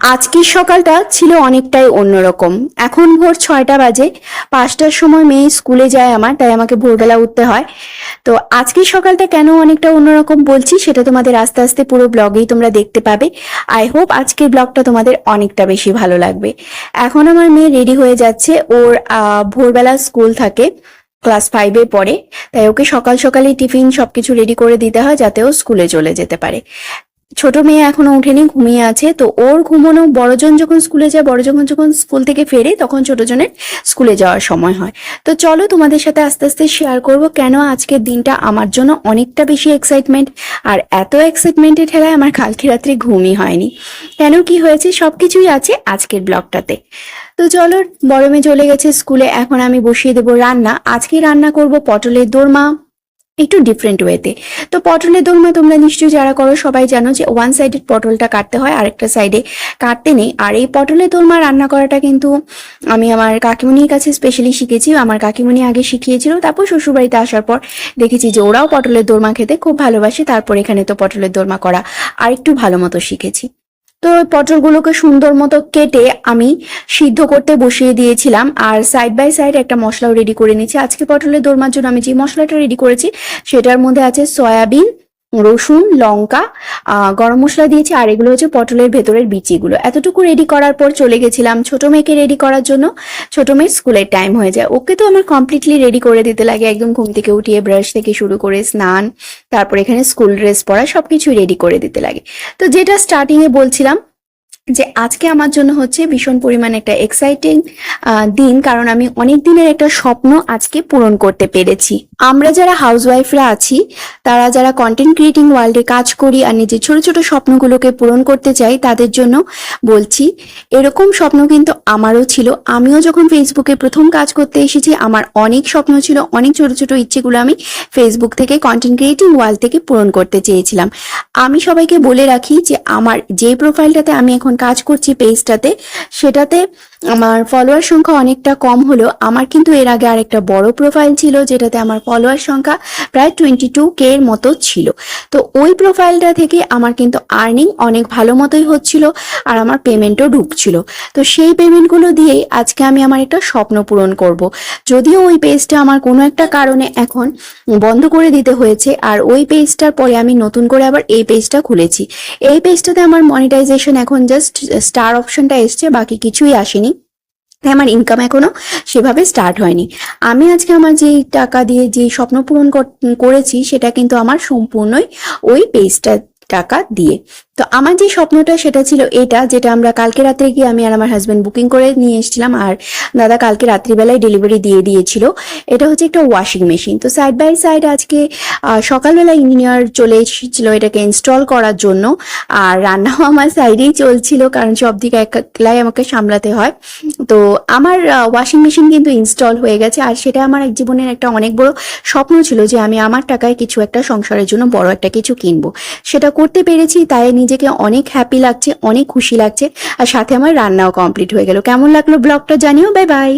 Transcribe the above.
আজকের সকালটা ছিল অনেকটাই অন্যরকম। এখন ভোর ছয়টা বাজে, পাঁচটার সময় মেয়ে স্কুলে যায় আমার, তাই আমাকে ভোরবেলা উঠতে হয়। তো আজকের সকালটা কেন অনেকটা অন্যরকম বলছি, সেটা তোমাদের আস্তে আস্তে পুরো ব্লগেই তোমরা দেখতে পাবে। আই হোপ আজকের ব্লগটা তোমাদের অনেকটা বেশি ভালো লাগবে। এখন আমার মেয়ে রেডি হয়ে যাচ্ছে, ওর ভোরবেলা স্কুল থাকে, ক্লাস ফাইভে পড়ে। তাই ওকে সকাল সকালই টিফিন সবকিছু রেডি করে দিতে হয়, যাতে ও স্কুলে চলে যেতে পারে। ছোট মেয়ে এখনও উঠেনি, ঘুমিয়ে আছে। তো ওর ঘুমানো বড়জন যখন স্কুলে যায় বড় যখন স্কুল থেকে ফেরে, তখন ছোট জনের স্কুলে যাওয়ার সময় হয়। তো চলো তোমাদের সাথে আস্তে আস্তে শেয়ার করব কেন আজকের দিনটা আমার জন্য অনেকটা বেশি এক্সাইটমেন্ট আর এত এক্সাইটমেন্টে ঠেলায় আমার কালকে রাত্রে ঘুমই হয়নি। কেন কি হয়েছে সবকিছুই আছে আজকের ব্লগটাতে। তো চলো, বড় মেয়ে চলে গেছে স্কুলে, এখন আমি বসিয়ে দেবো রান্না। আজকে রান্না করব পটলের দোরমা। একটু ডিফারেন্ট ওয়েতে তো পটলের দোরমা তোমরা নিশ্চয়ই যারা করো, সবাই জানো যে ওয়ান সাইডেড পটলটা কাটতে হয়, আরেকটা সাইডে কাটতে নেই। আর এই পটলের দোলমা রান্না করাটা কিন্তু আমি আমার কাকিমণির কাছে স্পেশালি শিখেছি, আমার কাকিমণি আগে শিখিয়েছিল, তারপর শ্বশুরবাড়িতে আসার পর দেখেছি যে ওরাও পটলের দোরমা খেতে খুব ভালোবাসে, তারপর এখানে তো পটলের দোরমা করা আর একটু ভালো মতো শিখেছি। তো পটলগুলোকে সুন্দর মতো কেটে আমি সিদ্ধ করতে বসিয়ে দিয়েছিলাম। আর সাইড বাই সাইড একটা মশলাও রেডি করে নিয়েছি। আজকে পটলের দোরমার জন্য আমি যে মশলাটা রেডি করেছি, সেটার মধ্যে আছে সয়াবিন রসুন, লঙ্কা গরম মশলা দিয়েছি, আর এগুলো হচ্ছে পটলের ভেতরের বিচিগুলো। এতটুকু রেডি করার পর চলে গেছিলাম ছোট মেয়েকে রেডি করার জন্য। ছোট মেয়ের স্কুলের টাইম হয়ে যায়। ওকে তো আমার কমপ্লিটলি রেডি করে দিতে লাগে, একদম ঘুম থেকে উঠিয়ে ব্রাশ থেকে শুরু করে স্নান, তারপর এখানে স্কুল ড্রেস পরা সবকিছু রেডি করে দিতে লাগে। তো যেটা স্টার্টিংয়ে বলছিলাম যে আজকে আমার জন্য হচ্ছে ভীষণ পরিমাণ একটা এক্সাইটিং দিন, কারণ আমি অনেক দিনের একটা স্বপ্ন আজকে পূরণ করতে পেরেছি। আমরা যারা হাউসওয়াইফরা আছি, তারা যারা কন্টেন্ট ক্রিয়েটিং ওয়ার্ল্ডে কাজ করি আর নিজের ছোট ছোট স্বপ্নগুলোকে পূরণ করতে চাই, তাদের জন্য বলছি, এরকম স্বপ্ন কিন্তু আমারও ছিল। আমিও যখন ফেসবুকে প্রথম কাজ করতে এসেছি, আমার অনেক স্বপ্ন ছিল, অনেক ছোট ছোট ইচ্ছেগুলো আমি ফেসবুক থেকে কন্টেন্ট ক্রিয়েটিং ওয়ার্ল্ড থেকে পূরণ করতে চেয়েছিলাম। আমি সবাইকে বলে রাখি যে আমার যে প্রোফাইলটাতে আমি এখন কাজ করছি পেজটাতে সেটাতে আমার ফলোয়ার সংখ্যা অনেকটা কম হলো আমার কিন্তু এর আগে আরেকটা বড় প্রোফাইল ছিল, যেটাতে আমার ফলোয়ার সংখ্যা প্রায় টোয়েন্টি টু কে এর মতো ছিল। তো ওই প্রোফাইলটা থেকে আমার কিন্তু আর্নিং অনেক ভালো মতোই হচ্ছিল আর আমার পেমেন্টও ঢুকছিল। তো সেই পেমেন্টগুলো দিয়েই আজকে আমি আমার একটা স্বপ্ন পূরণ করব। যদিও ওই পেজটা আমার কোনো একটা কারণে এখন বন্ধ করে দিতে হয়েছে আর ওই পেজটার পরে আমি নতুন করে আবার এই পেজটা খুলেছি। এই পেজটাতে আমার মনিটাইজেশন এখন জাস্ট স্টার অপশনটা এসছে, বাকি কিছুই আসেনি। তাই আমার ইনকাম এখনও সেভাবে স্টার্ট হয়নি। আমি আজকে আমার যে টাকা দিয়ে যে স্বপ্ন পূরণ কর- করেছি সেটা কিন্তু আমার সম্পূর্ণই ওই পেজটা টাকা দিয়ে। তো আমার যে স্বপ্নটা সেটা ছিল এটা, যেটা আমরা কালকে রাত্রে গিয়ে আমি আর আমার হাজব্যান্ড বুকিং করে নিয়ে এসেছিলাম, আর দাদা কালকে রাত্রিবেলায় ডেলিভারি দিয়ে দিয়েছিল। এটা হচ্ছে একটা ওয়াশিং মেশিন তো সাইড বাই সাইড আজকে সকালবেলা ইঞ্জিনিয়ার চলে এসেছিল এটাকে ইনস্টল করার জন্য, আর রান্নাও আমার সাইডেই চলছিল, কারণ সব দিকে একলাই আমাকে সামলাতে হয়। তো আমার ওয়াশিং মেশিন কিন্তু ইনস্টল হয়ে গেছে, আর সেটা আমার এক জীবনের একটা অনেক বড় স্বপ্ন ছিল যে আমি আমার টাকায় কিছু একটা সংসারের জন্য বড় একটা কিছু কিনবো। সেটা করতে পেরেছি, তাই নিজেকে অনেক হ্যাপি লাগছে, অনেক খুশি লাগছে, আর সাথে আমার রান্নাও কমপ্লিট হয়ে গেল। কেমন লাগল ব্লগটা জানিও বাই বাই